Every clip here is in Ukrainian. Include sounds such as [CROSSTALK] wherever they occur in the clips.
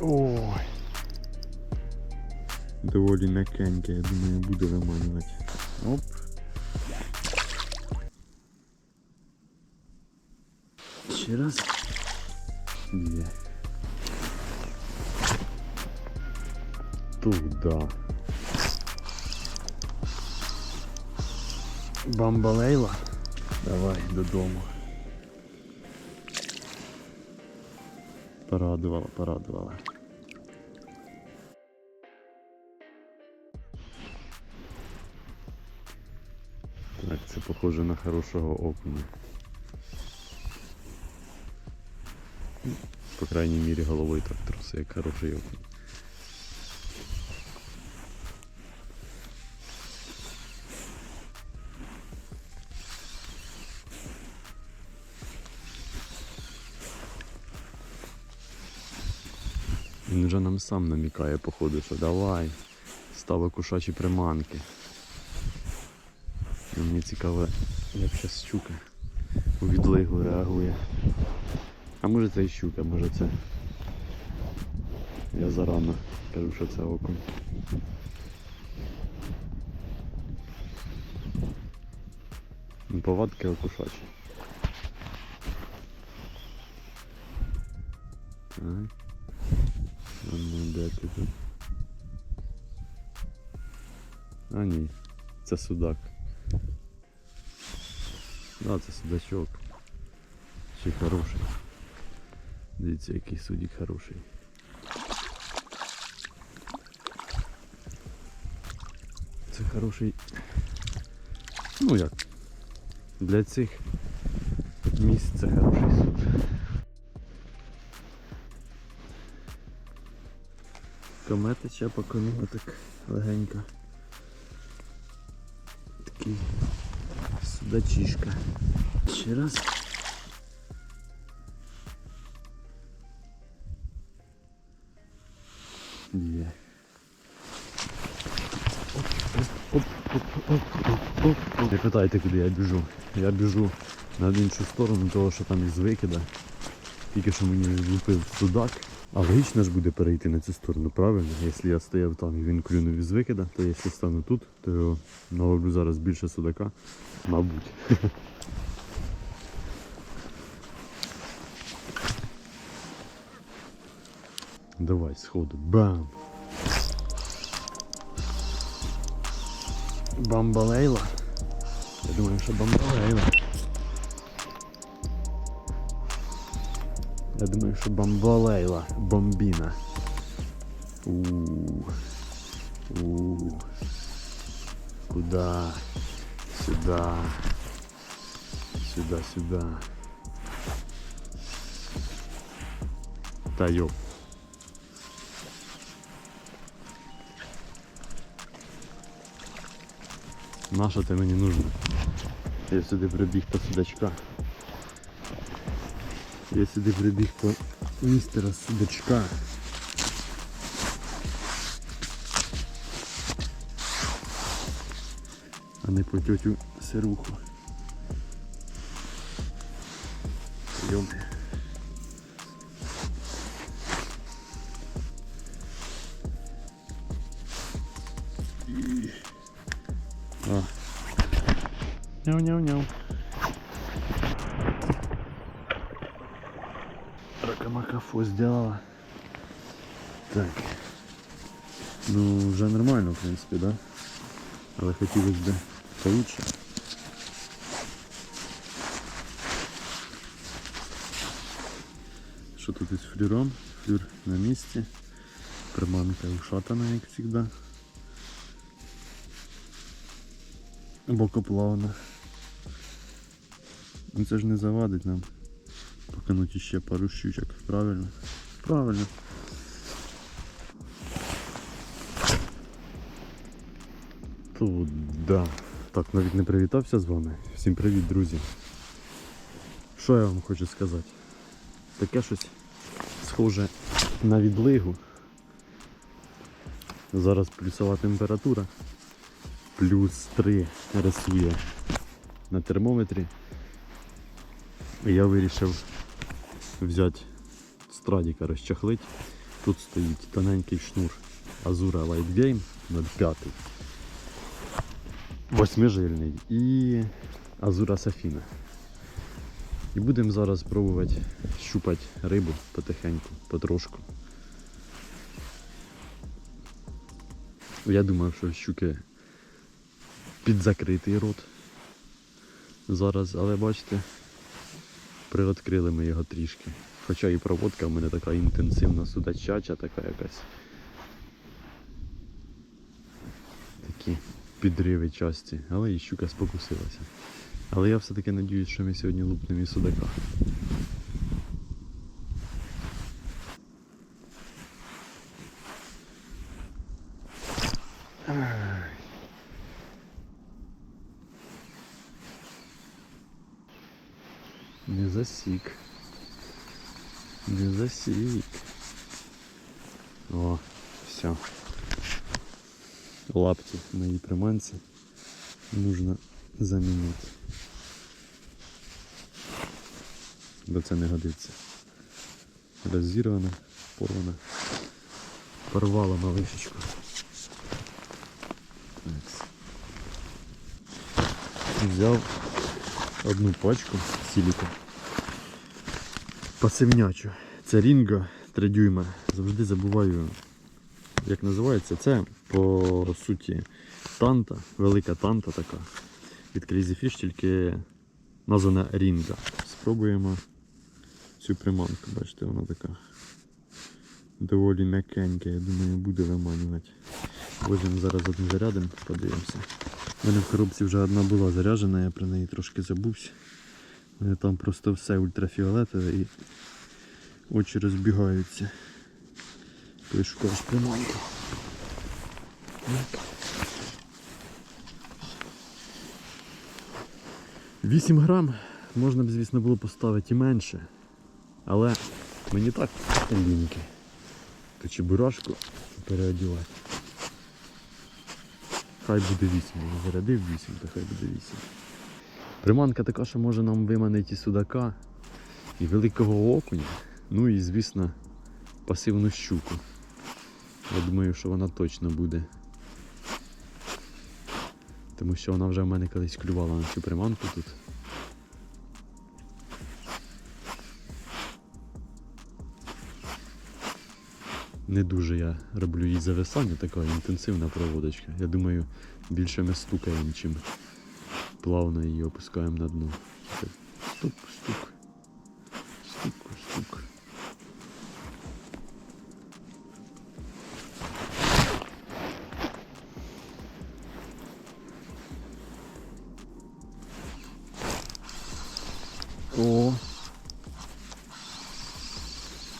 Ой. Доволі м'якеньке, я думаю, буде виманювати. Оп. Ще раз. Є. Туда. Бамбалейла. Давай додому. Порадувала, порадувала. Так, це похоже на хорошого окуня. По крайній мірі головою так трусить, як хороший окунь. Нам сам намікає, походу, що давай, стави кушачі приманки. І Мені цікаво, як зараз щука у відлигу реагує. А може це і щука, може це. Я зарано кажу, що це окунь. Ну, Повадки окушачі. Так. А ну де ти тут? А ні, це судак. Да, це судачок. Ще хороший. Дивіться, який судік хороший. Це хороший. Ну як? Для цих місць це хороший суд. Комета ще поконула так легенько. Такий судачишка. Ще раз. Є. Не питайте, куди я біжу. Я біжу на іншу сторону того, що там із викида. Тільки що мені влупив судак. А логічно ж буде перейти на цю сторону, правильно? Якщо я стояв там і він клюнув із викида, то якщо стану тут, то його наловлю зараз більше судака. Мабуть. [LAUGHS] Давай, сходу. Бам! Бамбалейла. Я думаю, що бамбалейла. Я думаю, що бамбалейла. Бомбіна. У. У. Куда? Сюда. Сюда, сюда. Та ёп. Наша ти мені нужна? Я сюди прибіг по судачка. Я сюди прибіг по містера судачка. А не по тьотю сируху. Йом. Ракамакафо сделала. Так. Ну, вже нормально, в принципі, да? Але хотілося б получше. Що тут із флюром? Флюр на місці. Приманка ушатана, як завжди. Бокоплавна. Ну це ж не завадить нам Покинути ще пару щучок, правильно? Правильно. Тут да. Так, навіть не привітався з вами. Всім привіт, друзі. Що я вам хочу сказати? Таке щось схоже на відлигу. Зараз плюсова температура. Плюс 3 рисує на термометрі. І я вирішив взяти страдіка розчахлить Тут стоїть тоненький шнур Azura Light Game 05. Восьмижильний і Azura Safina. І будемо зараз пробувати щупати рибу потихеньку, потрошку. Я думав, що щуки під закритий рот зараз, але бачите, приоткрили ми його трішки. Хоча і проводка в мене така інтенсивна судачача, така якась. Такі підриви часті, але і щука спокусилася. Але я все-таки надіюсь, що ми сьогодні лупнемо і судака. Не засік. Не засік. О, все. Лапки моей приманці нужно замінити. Бо це не годиться. Розірвана, порвана. Порвала малишечку. Так. Взяв одну пачку сіліка. Пасивнячу. Це Рінго 3 дюйма. Завжди забуваю, як називається. Це по суті танта, велика танта така. Від Crazy Fish, тільки названа Рінга. Спробуємо цю приманку. Бачите, вона така доволі м'якенька, я думаю, буде виманювати. Возьмемо зараз одну зарядимо, подивимося. У мене в коробці вже одна була заряджена, я про неї трошки забувся. Там просто все ультрафіолетове і очі розбігаються. Коли шукаєш приманку. 8 грам можна б, звісно, було поставити і менше. Але мені так ліньки. То чебурашку переодівати. Хай буде 8, я зарядив 8, то хай буде 8. Приманка така, що може нам виманити судака, і великого окуня, ну і, звісно, пасивну щуку. Я думаю, що вона точно буде. Тому що вона вже в мене колись клювала на цю приманку тут. Не дуже я роблю їй зависання, така інтенсивна проводочка. Я думаю, більше ми стукаємо, чим плавно її опускаємо на дно. Так, Стук, стук. Стук, стук. О.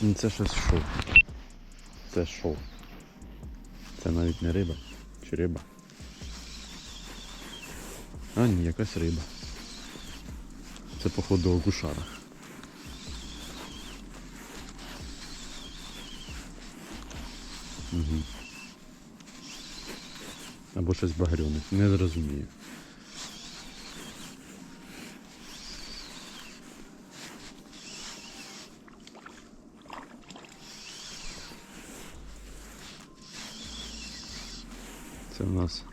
Ну це щось шоу. Це шоу. Це навіть не риба. Чи риба? А ні, якась риба. Це походу окушара. Угу. Або щось багряне. Не зрозумію. Це у нас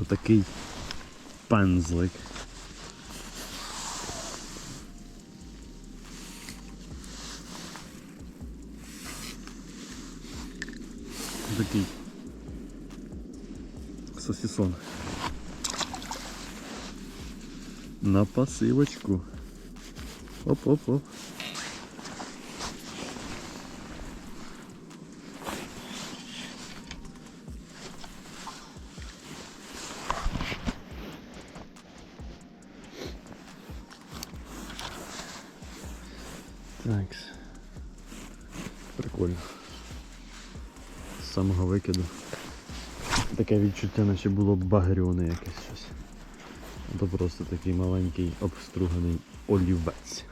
отакий пензлик. Такий сосисон. На посилочку. Оп-оп-оп. Так. Прикольно. З самого викиду. Таке відчуття, наче було б якесь щось. Це то просто такий маленький обструганий олівець.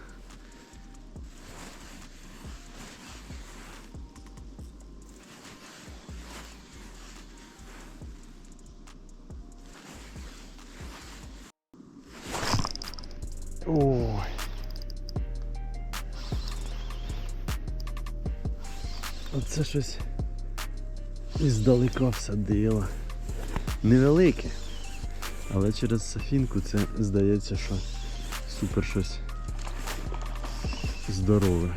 Щось іздалека всадило. Невелике. Але через Софінку це здається, що супер щось здорове.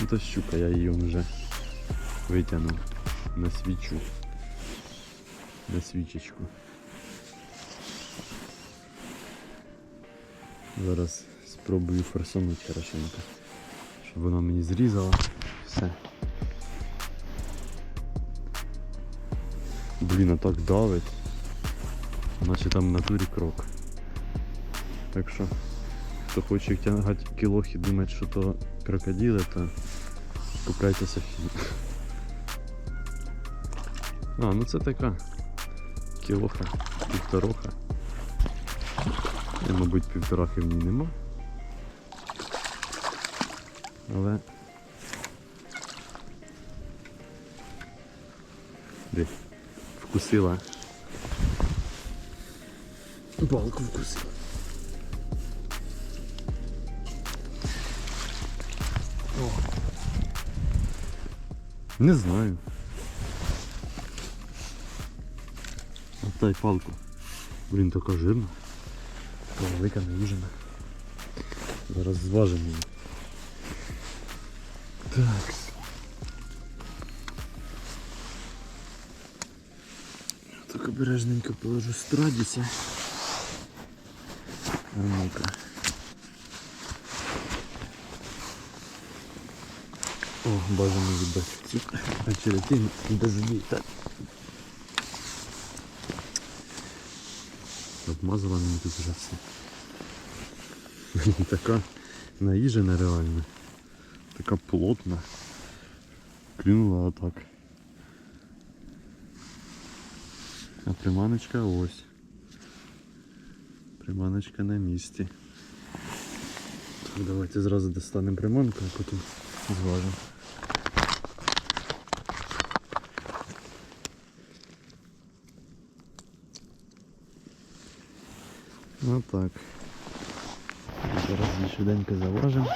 Ну то щука, я її вже витягнув на свічу. На свічечку. Зараз спробую форсануть хорошенько. Щоб вона мені зрізала. Все. Блін, а так давить. Наче там в натурі крок. Так що, хто хоче тягати кілох і думати, що то крокодили, то купляйте Софію. А, ну це така кілоха, півтороха. Я, мабуть, півторахи в ній нема. Але. Де? Вкусила. Балку вкусила. О. Не знаю. Отдай палку. Блін, така жирна. Така велика наїжена. Зараз зважимо її. Так. Так обережненько положу страдіся. Ну-ка. О, бажано віддати цю очеретину без її. Так. Обмазала мені тут вже все. така наїжена реально. Така плотна. Клюнула отак. приманочка ось. Приманочка на місці. Так, давайте зразу достанемо приманку, а потім зважимо. Ну так. Зараз її швиденько заважимо.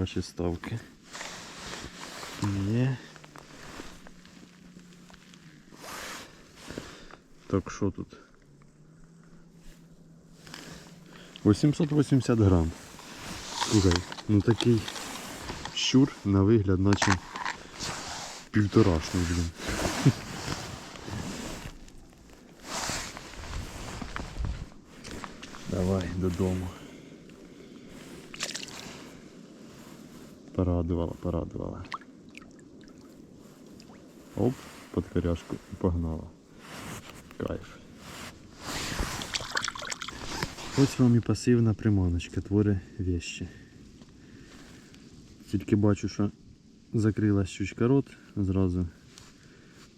ваші ставки? Є. Так що тут? 880 грам. Слухай, ну такий щур на вигляд, наче півторашний, блін. [LAUGHS] Давай додому. Порадувала, порадувала. Оп, під коряшку і погнала. Кайф. Ось вам і пасивна приманочка, творить вещі. Тільки бачу, що закрила щучка рот, зразу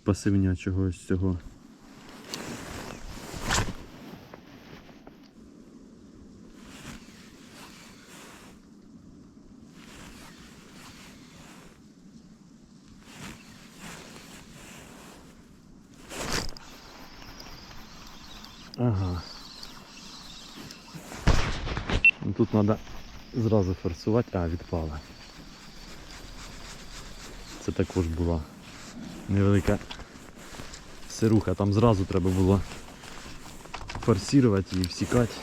пасивня чогось цього. Ага. Ну, Тут треба зразу форсувати, а відпала. Це також була невелика сируха, там зразу треба було форсувати і всікати.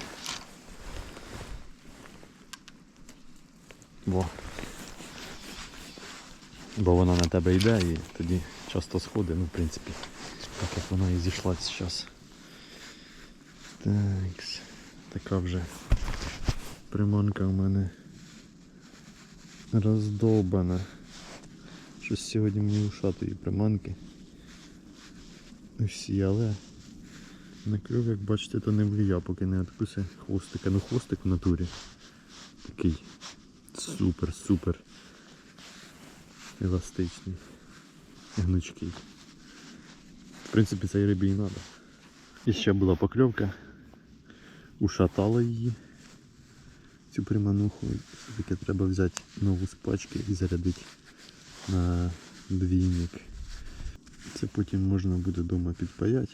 Бо. Бо вона на тебе йде і тоді часто сходить, ну в принципі, так як вона і зійшла зараз. Так, така вже приманка у мене роздовбана. Щось сьогодні мені ушатої приманки. Всі, але на клюв, як бачите, то не влія, поки не відкусе хвостика. Ну хвостик в натурі. Такий супер, супер еластичний. Гнучкий. В принципі, це і рибі і треба. І ще була покльовка. Ушатала її. Цю примануху. Все-таки треба взяти нову з пачки і зарядити на двійник. Це потім можна буде вдома підпаяти.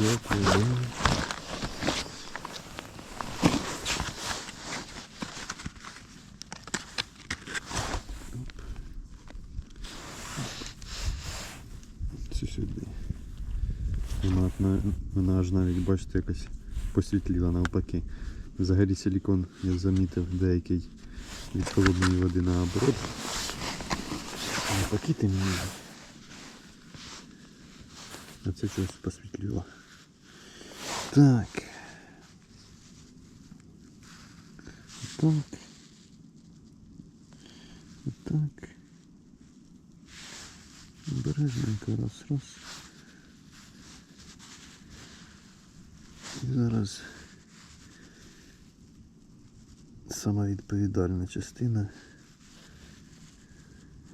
Дякую. Сюди. Вона, на- вона аж навіть, бачите, якось посвітліла навпаки. Взагалі силікон, я замітив, деякий від холодної води наоборот. Навпаки темніє. А це щось посвітліло. Так. Так. Так. Обережненько раз, раз. І зараз сама відповідальна частина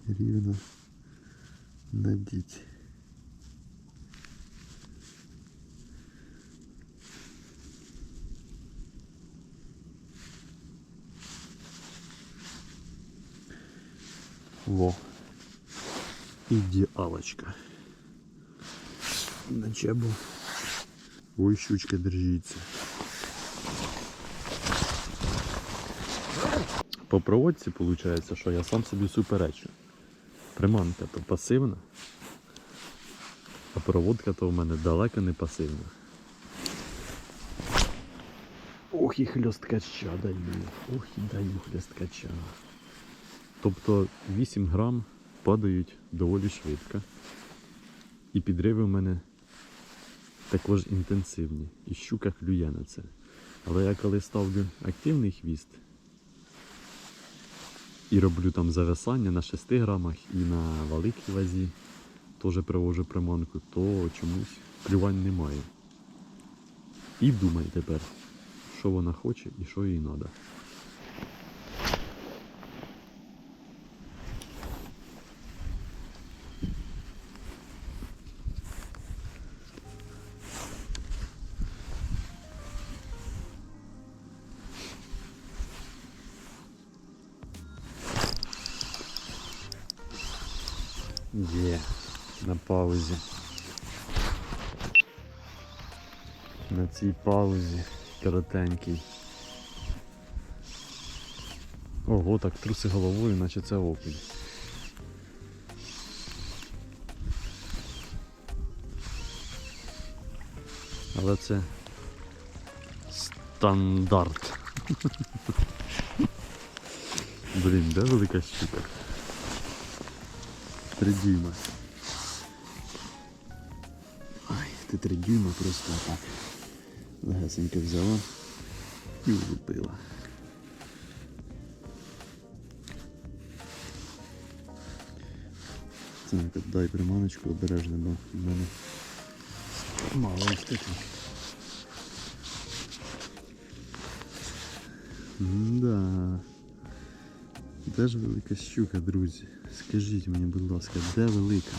рівно надіть. Во. Ідеалочка. На чебу. Ой, щучка держиться. По проводці виходить, що я сам собі суперечу. Приманка то пасивна, а проводка то в мене далеко не пасивна. Ох і хльосткача даю. Ох і даю хльосткача. Тобто 8 грам падають доволі швидко. І підриви в мене також інтенсивні. І щука клює на це. Але я коли ставлю активний хвіст і роблю там зависання на 6 грамах і на великій вазі, теж привожу приманку, то чомусь клювань немає. І думай тепер, що вона хоче і що їй треба. Паузі коротенький. Ого, так труси головою, наче це окунь. Але це стандарт. [LAUGHS] Блін, де велика щука? Три дюйма. Ай, ти три дюйма просто так. Легесенько взяла і влупила. Так, дай приманочку обережно, бо в мене мало таких. Да. Де ж велика щука, друзі? Скажіть мені, будь ласка, де велика?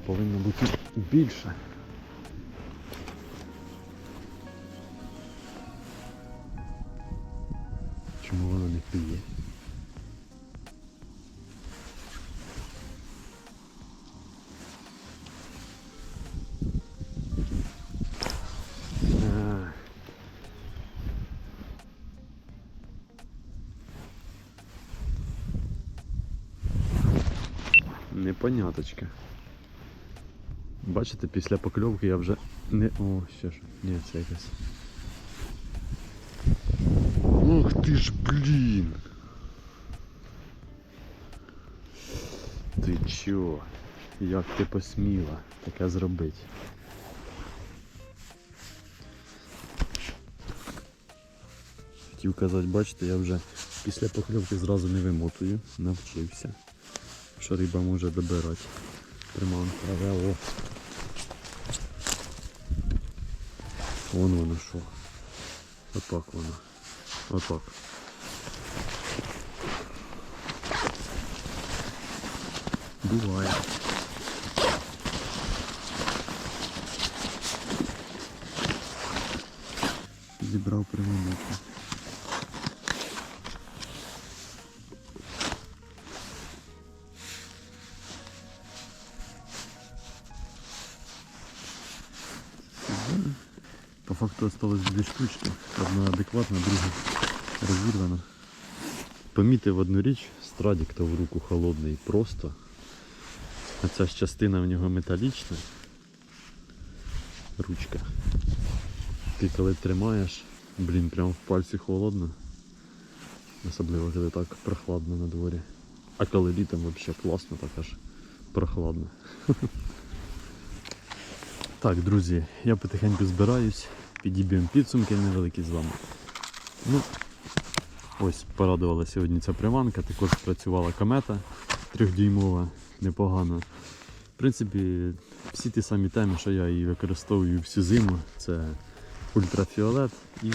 То повинно бути більше. Чому вона не клює? Непоняточка. Бачите, після покльовки я вже не... О, ще ж. Ні, це якась. Ох ти ж, блін! Ти чо? Як ти посміла таке зробити? Хотів казати, бачите, я вже після покльовки зразу не вимотую, навчився. Що риба може добирати. Приманка, але о. Вон воно що. Отак воно. Отак. Буває. Зібрав прямомочку. Осталось дві штучки. Одна адекватна, друга розірвана. Помітив одну річ, страдік то в руку холодний просто. А ця ж частина в нього металічна. Ручка. Ти коли тримаєш, блін, прямо в пальці холодно. Особливо, коли так прохладно на дворі. А коли літом взагалі класно, так аж прохладно. [LAUGHS] Так, друзі, я потихеньку збираюсь, підіб'ємо підсумки невеликі з вами. Ну, ось порадувала сьогодні ця приманка, також працювала комета трьохдюймова, непогано. В принципі, всі ті самі теми, що я і використовую всю зиму, це ультрафіолет і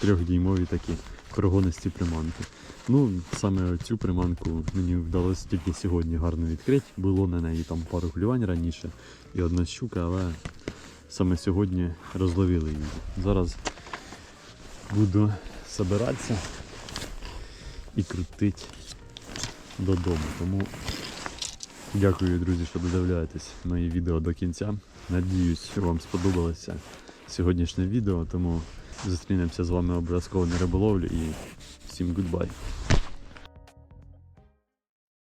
трьохдюймові такі прогонисті приманки. Ну, саме цю приманку мені вдалося тільки сьогодні гарно відкрити. Було на неї там пару клювань раніше і одна щука, але саме сьогодні розловили її. Зараз буду збиратися і крутити додому. Тому дякую, друзі, що додивляєтесь мої відео до кінця. Надіюсь, вам сподобалося сьогоднішнє відео, тому зустрінемося з вами обов'язково на риболовлі і всім гудбай.